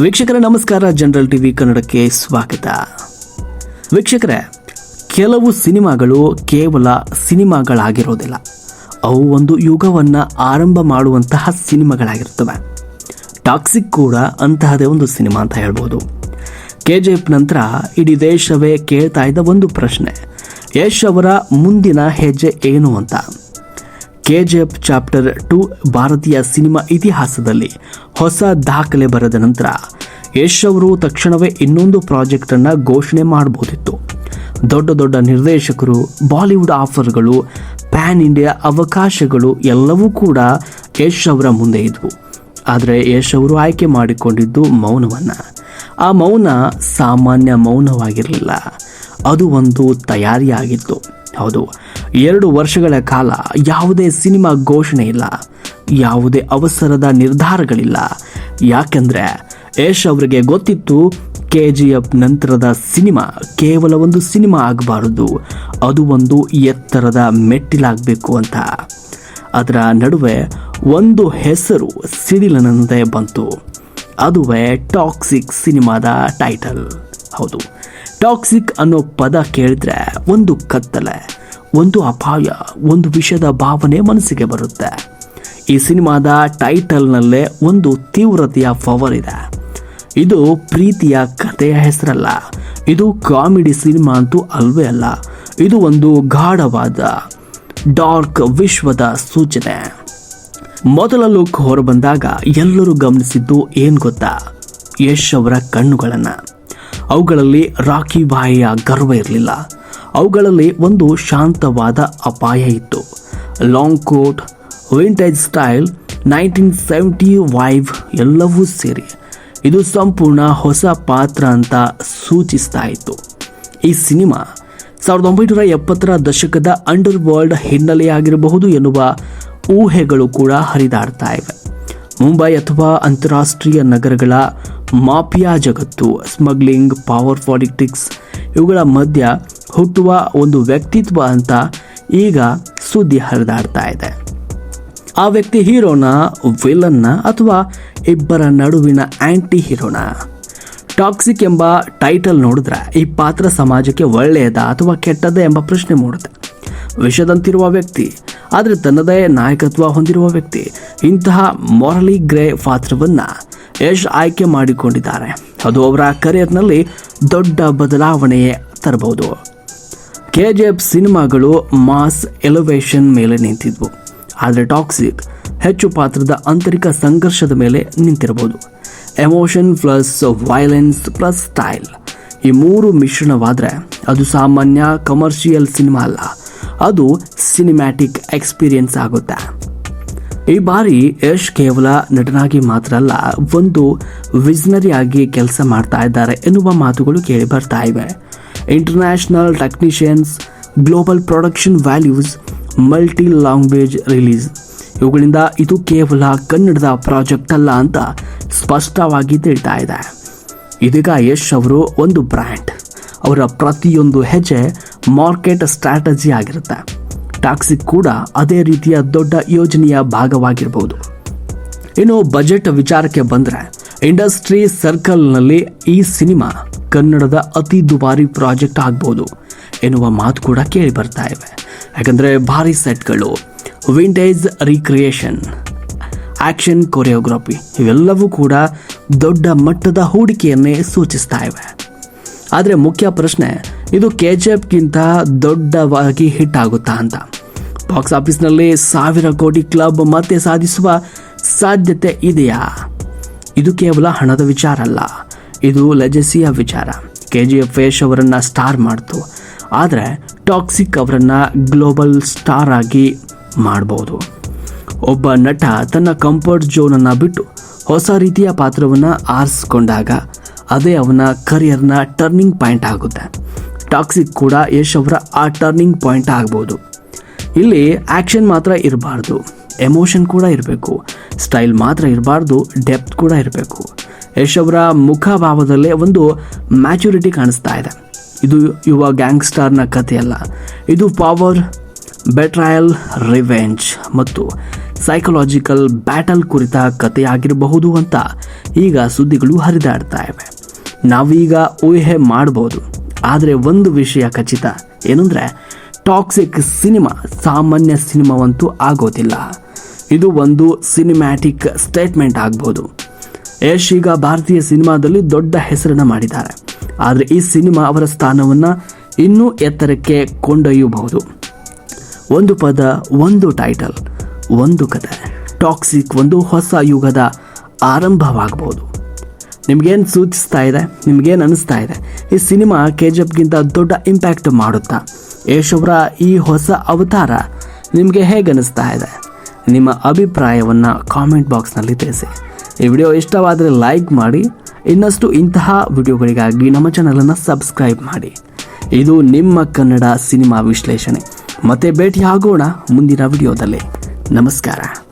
ವೀಕ್ಷಕರ, ನಮಸ್ಕಾರ. General TV ಕನ್ನಡಕ್ಕೆ ಸ್ವಾಗತ. ವೀಕ್ಷಕರೇ, ಕೆಲವು ಸಿನಿಮಾಗಳು ಕೇವಲ ಸಿನಿಮಾಗಳಾಗಿರೋದಿಲ್ಲ. ಅವು ಒಂದು ಯುಗವನ್ನು ಆರಂಭ ಮಾಡುವಂತಹ ಸಿನಿಮಾಗಳಾಗಿರ್ತವೆ. ಟಾಕ್ಸಿಕ್ ಕೂಡ ಅಂತಹದೇ ಒಂದು ಸಿನಿಮಾ ಅಂತ ಹೇಳ್ಬೋದು. ಕೆ ಜೆ ಎಫ್ ನಂತರ ಇಡೀ ದೇಶವೇ ಕೇಳ್ತಾ ಇದ್ದ ಒಂದು ಪ್ರಶ್ನೆ, ಯಶ್ ಅವರ ಮುಂದಿನ ಹೆಜ್ಜೆ ಏನು ಅಂತ? K G F chapter two ಭಾರತೀಯ ಸಿನಿಮಾ ಇತಿಹಾಸದಲ್ಲಿ ಹೊಸ ದಾಖಲೆ ಬರೆದ ನಂತರ ಯಶ್ ಅವರು ತಕ್ಷಣವೇ ಇನ್ನೊಂದು ಪ್ರಾಜೆಕ್ಟ್ ಅನ್ನ ಘೋಷಣೆ ಮಾಡಬಹುದಿತ್ತು. ದೊಡ್ಡ ದೊಡ್ಡ ನಿರ್ದೇಶಕರು, ಬಾಲಿವುಡ್ ಆಫರ್ಗಳು, ಪ್ಯಾನ್ ಇಂಡಿಯಾ ಅವಕಾಶಗಳು ಎಲ್ಲವೂ ಕೂಡ ಯಶ್ ಅವರ ಮುಂದೆ ಇದ್ವು. ಆದರೆ ಯಶ್ ಅವರು ಆಯ್ಕೆ ಮಾಡಿಕೊಂಡಿದ್ದು ಮೌನವನ್ನ. ಆ ಮೌನ ಸಾಮಾನ್ಯ ಮೌನವಾಗಿರಲಿಲ್ಲ. ಅದು ಒಂದು ತಯಾರಿಯಾಗಿತ್ತು. ಹೌದು, ಎರಡು ವರ್ಷಗಳ ಕಾಲ ಯಾವುದೇ ಸಿನಿಮಾ ಘೋಷಣೆ ಇಲ್ಲ. ಯಾವುದೇ ಅವಸರದ ನಿರ್ಧಾರಗಳಿಲ್ಲ. ಯಾಕೆಂದ್ರೆ ಯಶ್ ಅವರಿಗೆ ಗೊತ್ತಿತ್ತು ಕೆ ಜಿ ಎಫ್ ನಂತರದ ಸಿನಿಮಾ ಕೇವಲ ಒಂದು ಸಿನಿಮಾ ಆಗಬಾರದು, ಅದು ಒಂದು ಎತ್ತರದ ಮೆಟ್ಟಿಲಾಗಬೇಕು ಅಂತ. ಅದರ ನಡುವೆ ಒಂದು ಹೆಸರು ಸಿಡಿಲನಂತೆ ಬಂತು. ಅದುವೇ ಟಾಕ್ಸಿಕ್ ಸಿನಿಮಾದ ಟೈಟಲ್. ಹೌದು, ಟಾಕ್ಸಿಕ್ ಅನ್ನೋ ಪದ ಕೇಳಿದ್ರೆ ಒಂದು ಕತ್ತಲೆ, ಒಂದು ಅಪಾಯ, ಒಂದು ವಿಷದ ಭಾವನೆ ಮನಸ್ಸಿಗೆ ಬರುತ್ತೆ. ಈ ಸಿನಿಮಾದ ಟೈಟಲ್ನಲ್ಲೇ ಒಂದು ತೀವ್ರತೆಯ ಪವರ್ ಇದೆ. ಇದು ಪ್ರೀತಿಯ ಕಥೆಯ ಹೆಸರಲ್ಲ. ಇದು ಕಾಮಿಡಿ ಸಿನಿಮಾ ಅಂತೂ ಅಲ್ವೇ ಅಲ್ಲ. ಇದು ಒಂದು ಗಾಢವಾದ, ಡಾರ್ಕ್ ವಿಶ್ವದ ಸೂಚನೆ. ಮೊದಲ ಲುಕ್ ಹೊರಬಂದಾಗ ಎಲ್ಲರೂ ಗಮನಿಸಿದ್ದು ಏನು ಗೊತ್ತಾ? ಯಶ್ ಅವರ ಕಣ್ಣುಗಳನ್ನು. ಅವುಗಳಲ್ಲಿ ರಾಕಿ ಬಾಯಿಯ ಗರ್ವ ಇರಲಿಲ್ಲ. ಅವುಗಳಲ್ಲಿ ಒಂದು ಶಾಂತವಾದ ಅಪಾಯ ಇತ್ತು. Long coat vintage style nineteen seventy five ಎಲ್ಲವೂ ಸೇರಿ. ಇದು ಸಂಪೂರ್ಣ ಹೊಸ ಪಾತ್ರ ಅಂತ ಸೂಚಿಸ್ತಾ ಇತ್ತು. ಈ ಸಿನಿಮಾ ಸಾವಿರದ ಒಂಬೈನೂರ ಎಪ್ಪತ್ತರ ದಶಕದ ಅಂಡರ್ ವರ್ಲ್ಡ್ ಹಿನ್ನೆಲೆಯಾಗಿರಬಹುದು ಎನ್ನುವ ಊಹೆಗಳು ಕೂಡ ಹರಿದಾಡ್ತಾ ಇವೆ. ಮುಂಬೈ ಅಥವಾ ಅಂತಾರಾಷ್ಟ್ರೀಯ ನಗರಗಳ ಮಾಫಿಯಾ ಜಗತ್ತು, ಸ್ಮಗ್ಲಿಂಗ್, ಪವರ್ ಪಾಲಿಟಿಕ್ಸ್ ಇವುಗಳ ಮಧ್ಯ ಹುಟ್ಟುವ ಒಂದು ವ್ಯಕ್ತಿತ್ವ ಅಂತ ಈಗ ಸುದ್ದಿ ಹರಿದಾಡ್ತಾ ಇದೆ. ಆ ವ್ಯಕ್ತಿ ಹೀರೋನ, ವಿಲನ್ನ ಅಥವಾ ಇಬ್ಬರ ನಡುವಿನ ಆಂಟಿ ಹೀರೋನ? ಟಾಕ್ಸಿಕ್ ಎಂಬ ಟೈಟಲ್ ನೋಡಿದ್ರೆ ಈ ಪಾತ್ರ ಸಮಾಜಕ್ಕೆ ಒಳ್ಳೆಯದಾ ಅಥವಾ ಕೆಟ್ಟದ ಎಂಬ ಪ್ರಶ್ನೆ ಮೂಡುತ್ತೆ. ವಿಷದಂತಿರುವ ವ್ಯಕ್ತಿ, ಆದರೆ ತನ್ನದೇ ನಾಯಕತ್ವ ಹೊಂದಿರುವ ವ್ಯಕ್ತಿ, ಇಂತಹ ಮೊರಲಿ ಗ್ರೇ ಪಾತ್ರವನ್ನು ಯಶ್ ಆಯ್ಕೆ ಮಾಡಿಕೊಂಡಿದ್ದಾರೆ. ಅದು ಅವರ ಕರಿಯರ್ನಲ್ಲಿ ದೊಡ್ಡ ಬದಲಾವಣೆಯೇ ತರಬಹುದು. ಕೆ ಜಿ ಎಫ್ ಸಿನಿಮಾಗಳು ಮಾಸ್ ಎಲಿವೇಶನ್ ಮೇಲೆ ನಿಂತಿದ್ವು. ಆದರೆ ಟಾಕ್ಸಿಕ್ ಹೆಚ್ಚು ಪಾತ್ರದ ಆಂತರಿಕ ಸಂಘರ್ಷದ ಮೇಲೆ ನಿಂತಿರಬಹುದು. Emotion plus violence plus style. ಈ ಮೂರು ಮಿಶ್ರಣವಾದರೆ ಅದು ಸಾಮಾನ್ಯ ಕಮರ್ಷಿಯಲ್ ಸಿನಿಮಾ ಅಲ್ಲ, ಅದು ಸಿನಿಮ್ಯಾಟಿಕ್ ಎಕ್ಸ್ಪೀರಿಯನ್ಸ್ ಆಗುತ್ತೆ. ಈ ಬಾರಿ ಯಶ್ ಕೇವಲ ನಟನಾಗಿ ಮಾತ್ರ ಅಲ್ಲ, ಒಂದು ವಿಸ್ನರಿ ಆಗಿ ಕೆಲಸ ಮಾಡ್ತಾ ಇದ್ದಾರೆ ಎನ್ನುವ ಮಾತುಗಳು ಕೇಳಿ ಬರ್ತಾ ಇವೆ. International technicians, global production values multi language release ಇವುಗಳಿಂದ ಇದು ಕೇವಲ ಕನ್ನಡದ ಪ್ರಾಜೆಕ್ಟ್ ಅಲ್ಲ ಅಂತ ಸ್ಪಷ್ಟವಾಗಿ ತಿಳ್ತಾ ಇದೆ. ಇದೀಗ ಯಶ್ ಅವರು ಒಂದು ಬ್ರ್ಯಾಂಡ್. ಅವರ ಪ್ರತಿಯೊಂದು ಹೆಜ್ಜೆ ಮಾರ್ಕೆಟ್ ಸ್ಟ್ರಾಟಜಿ ಆಗಿರುತ್ತೆ. ಟಾಕ್ಸಿಕ್ ಕೂಡ ಅದೇ ರೀತಿಯ ದೊಡ್ಡ ಯೋಜನೆಯ ಭಾಗವಾಗಿರಬಹುದು ಇನ್ನು ಬಜೆಟ್ ವಿಚಾರಕ್ಕೆ ಬಂದರೆ, ಇಂಡಸ್ಟ್ರಿ ಸರ್ಕಲ್ನಲ್ಲಿ ಈ ಸಿನಿಮಾ ಕನ್ನಡದ ಅತಿ ದುಬಾರಿ ಪ್ರಾಜೆಕ್ಟ್ ಆಗ್ಬೋದು ಎನ್ನುವ ಮಾತು ಕೂಡ ಕೇಳಿ ಬರ್ತಾ ಇವೆ. ಯಾಕಂದರೆ ಭಾರಿ ಸೆಟ್ಗಳು. ವಿಂಟೇಜ್ ರೀಕ್ರಿಯೇಷನ್ ಆ್ಯಕ್ಷನ್ ಕೊರಿಯೋಗ್ರಫಿ ಇವೆಲ್ಲವೂ ಕೂಡ ದೊಡ್ಡ ಮಟ್ಟದ ಹೂಡಿಕೆಯನ್ನೇ ಸೂಚಿಸ್ತಾ ಇವೆ. ಆದರೆ ಮುಖ್ಯ ಪ್ರಶ್ನೆ, ಇದು ಕೆ ಜಿ ಎಫ್ಗಿಂತ ದೊಡ್ಡವಾಗಿ ಹಿಟ್ ಆಗುತ್ತಾ ಅಂತ. ಬಾಕ್ಸ್ ಆಫೀಸ್ನಲ್ಲಿ ಸಾವಿರ ಕೋಟಿ ಕ್ಲಬ್ ಮತ್ತೆ ಸಾಧಿಸುವ ಸಾಧ್ಯತೆ ಇದೆಯಾ? ಇದು ಕೇವಲ ಹಣದ ವಿಚಾರ ಅಲ್ಲ, ಇದು ಲೆಜಸಿಯ ವಿಚಾರ. ಕೆ ಜಿ ಎಫ್ ಯಶ್ ಅವರನ್ನು ಸ್ಟಾರ್ ಮಾಡ್ತು. ಆದರೆ ಟಾಕ್ಸಿಕ್ ಅವರನ್ನು ಗ್ಲೋಬಲ್ ಸ್ಟಾರ್ ಆಗಿ ಮಾಡ್ಬೋದು. ಒಬ್ಬ ನಟ ತನ್ನ ಕಂಫರ್ಟ್ ಝೋನನ್ನು ಬಿಟ್ಟು ಹೊಸ ರೀತಿಯ ಪಾತ್ರವನ್ನು ಆರಿಸ್ಕೊಂಡಾಗ ಅದೇ ಅವನ ಕರಿಯರ್ನ ಟರ್ನಿಂಗ್ ಪಾಯಿಂಟ್ ಆಗುತ್ತೆ. ಟಾಕ್ಸಿಕ್ ಕೂಡ ಯಶ್ ಅವರ ಆ ಟರ್ನಿಂಗ್ ಪಾಯಿಂಟ್ ಆಗ್ಬೋದು. ಇಲ್ಲಿ ಆ್ಯಕ್ಷನ್ ಮಾತ್ರ ಇರಬಾರ್ದು, ಎಮೋಷನ್ ಕೂಡ ಇರಬೇಕು, ಸ್ಟೈಲ್ ಮಾತ್ರ ಇರಬಾರ್ದು, ಡೆಪ್ತ್ ಕೂಡ ಇರಬೇಕು. ಯಶ್ ಅವರ ಮುಖಭಾವದಲ್ಲೇ ಒಂದು ಮ್ಯಾಚುರಿಟಿ ಕಾಣಿಸ್ತಾ ಇದೆ. ಇದು ಯುವ ಗ್ಯಾಂಗ್ಸ್ಟಾರ್ನ ಕಥೆಯಲ್ಲ. ಇದು ಪವರ್ ಬೆಟ್ರಾಯಲ್ ರಿವೆಂಜ್ ಮತ್ತು ಸೈಕಲಾಜಿಕಲ್ ಬ್ಯಾಟಲ್ ಕುರಿತ ಕಥೆಯಾಗಿರಬಹುದು ಅಂತ ಈಗ ಸುದ್ದಿಗಳು ಹರಿದಾಡ್ತಾ ಇವೆ. ನಾವೀಗ ಊಹೆ ಮಾಡಬಹುದು ಆದರೆ ಒಂದು ವಿಷಯ ಖಚಿತ. ಏನಂದರೆ ಟಾಕ್ಸಿಕ್ ಸಿನಿಮಾ ಸಾಮಾನ್ಯ ಸಿನಿಮಾವಂತೂ ಆಗೋದಿಲ್ಲ. ಇದು ಒಂದು ಸಿನಿಮ್ಯಾಟಿಕ್ ಸ್ಟೇಟ್ಮೆಂಟ್ ಆಗ್ಬೋದು. ಯಶ್ ಈಗ ಭಾರತೀಯ ಸಿನಿಮಾದಲ್ಲಿ ದೊಡ್ಡ ಹೆಸರನ್ನು ಮಾಡಿದ್ದಾರೆ. ಆದರೆ ಈ ಸಿನಿಮಾ ಅವರ ಸ್ಥಾನವನ್ನು ಇನ್ನೂ ಎತ್ತರಕ್ಕೆ ಕೊಂಡೊಯ್ಯಬಹುದು. ಒಂದು ಪದ, ಒಂದು ಟೈಟಲ್ ಒಂದು ಕತೆ. ಟಾಕ್ಸಿಕ್ ಒಂದು ಹೊಸ ಯುಗದ ಆರಂಭವಾಗಬಹುದು ನಿಮಗೇನು ಸೂಚಿಸ್ತಾ ಇದೆ? ನಿಮಗೇನು ಅನಿಸ್ತಾ ಇದೆ? ಈ ಸಿನಿಮಾ ಕೆ ಜಿ ಎಫ್ಗಿಂತ ದೊಡ್ಡ ಇಂಪ್ಯಾಕ್ಟ್ ಮಾಡುತ್ತಾ? ಯಶ್ ಅವರ ಈ ಹೊಸ ಅವತಾರ ನಿಮಗೆ ಹೇಗೆ ಅನಿಸ್ತಾ ಇದೆ? ನಿಮ್ಮ ಅಭಿಪ್ರಾಯವನ್ನು ಕಾಮೆಂಟ್ ಬಾಕ್ಸ್ನಲ್ಲಿ ತಿಳಿಸಿ. ಈ ವಿಡಿಯೋ ಇಷ್ಟವಾದರೆ ಲೈಕ್ ಮಾಡಿ ಇನ್ನಷ್ಟು ಇಂತಹ ವಿಡಿಯೋಗಳಿಗಾಗಿ ನಮ್ಮ ಚಾನಲನ್ನು ಸಬ್ಸ್ಕ್ರೈಬ್ ಮಾಡಿ. ಇದು ನಿಮ್ಮ ಕನ್ನಡ ಸಿನಿಮಾ ವಿಶ್ಲೇಷಣೆ. ಮತ್ತೆ ಭೇಟಿಯಾಗೋಣ ಮುಂದಿನ ವಿಡಿಯೋದಲ್ಲಿ. ನಮಸ್ಕಾರ.